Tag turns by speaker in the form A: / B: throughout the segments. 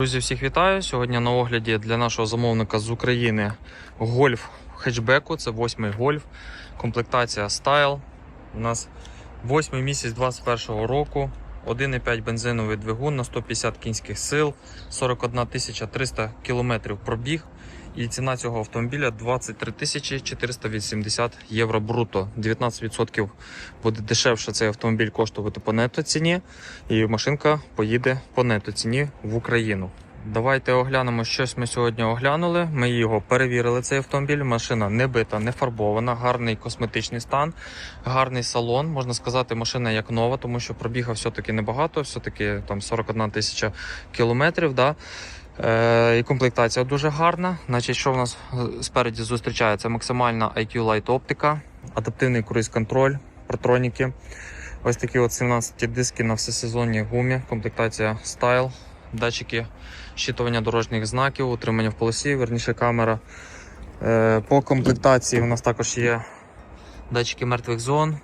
A: Друзі, всіх вітаю! Сьогодні на огляді для нашого замовника з України гольф хетчбеку. Це восьмий гольф, комплектація Style. У нас восьмий місяць 2021 року. 1,5 бензиновий двигун на 150 кінських сил, 41 300 кілометрів пробіг. І ціна цього автомобіля 23 тисячі 480 євро бруто. 19% буде дешевше цей автомобіль коштувати по нето ціні, і машинка поїде по нето ціні в Україну. Давайте оглянемо, щось ми сьогодні оглянули. Ми його перевірили. Цей автомобіль. Машина не бита, не фарбована, гарний косметичний стан, гарний салон. Можна сказати, машина як нова, тому що пробіга все-таки небагато, все-таки там 41 тисяча кілометрів. Да? Е, і комплектація дуже гарна. Значить, що в нас е, спереді зустрічається? Максимальна IQ Light оптика, адаптивний круїз-контроль, протроніки. Ось такі от 17 диски на всесезонній гумі, комплектація Style, датчики щитування дорожніх знаків, утримання в полосі, верніше камера. Е, По комплектації у нас також є датчики мертвих зон,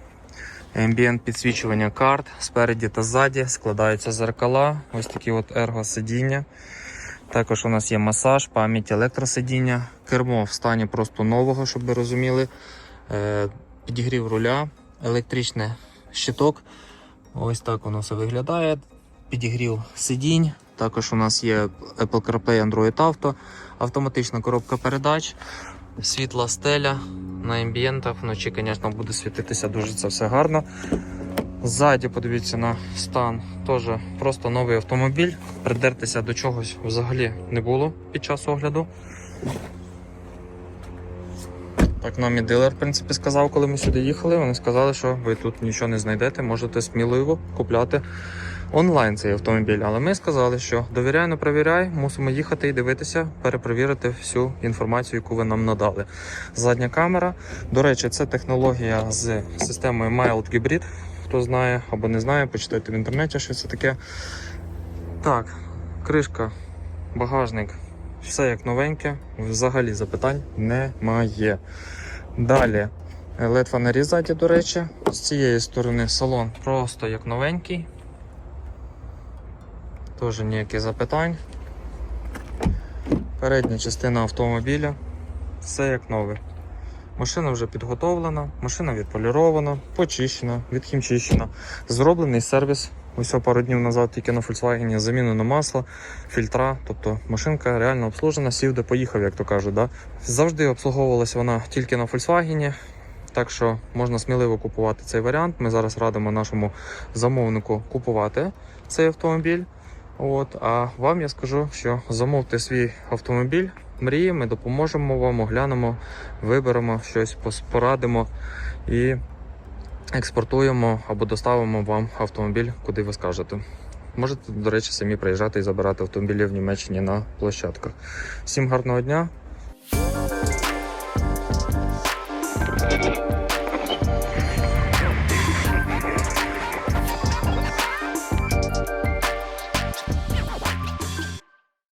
A: ambient підсвічування карт спереді та ззаді, складаються зеркала, ось такі от ерго-сидіння. Також у нас є масаж, пам'ять електросидіння, кермо в стані просто нового, щоб ви розуміли. Е, Підігрів руля, електричний щиток. Ось так воно все виглядає. Підігрів сидінь. Також у нас є Apple CarPlay Android Auto, автоматична коробка передач, світла стеля на амбієнтах. Вночі, звісно, буде світитися дуже це все гарно. Ззаді, подивіться на стан, теж просто новий автомобіль. Придертися до чогось взагалі не було під час огляду. Так нам і дилер, в принципі, сказав, коли ми сюди їхали. Вони сказали, що ви тут нічого не знайдете, можете сміливо купляти онлайн цей автомобіль. Але ми сказали, що довіряй, не провіряй, мусимо їхати і дивитися, перепровірити всю інформацію, яку ви нам надали. Задня камера. До речі, це технологія з системою Mild Hybrid. Хто знає або не знає, почитайте в інтернеті, що це таке. Так, кришка, багажник, все як новеньке, взагалі запитань немає. Далі led фонарі ззаді, до речі, з цієї сторони салон просто як новенький. Теж ніяких запитань. Передня частина автомобіля, все як нове. Машина вже підготовлена, машина відполірована, почищена, відхімчищена. Зроблений сервіс. Ось пару днів назад тільки на Volkswagen замінено масло, фільтра. Тобто машинка реально обслужена, сів де поїхав, як то кажуть. Да? Завжди обслуговувалася вона тільки на Volkswagen. Так що можна сміливо купувати цей варіант. Ми зараз радимо нашому замовнику купувати цей автомобіль. От, а вам я скажу, що замовте свій автомобіль, мрії, ми допоможемо вам, оглянемо, виберемо щось, порадимо і експортуємо або доставимо вам автомобіль, куди ви скажете. Можете, до речі, самі приїжджати і забирати автомобілі в Німеччині на площадках. Всім гарного дня,